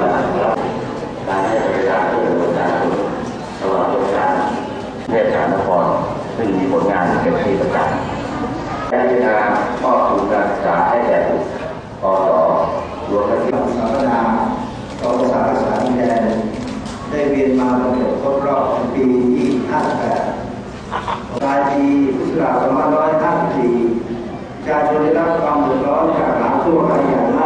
การให้บริการเพื่อประชาชนตลอดโครงการเทศสานครซึ่งมีผลงานเป็นที่ประจักษ์การพิจารณาครอบคลุมการศึกษาให้แก่บุตรปสรวมทั้งสิ้นสถาปนากองสารสารแดนได้เวียนมาบรรจบครบรอบปีที่58ปลายปีพุทธศักราช2554ประชนได้รับความเดือดร้อนจากน้ำท่วมอย่างม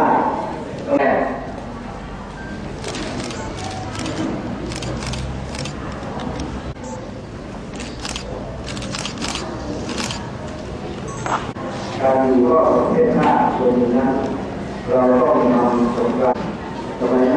าก การอยู่ก็เป็นหน้าคนนะเราต้องนำสงครามสมั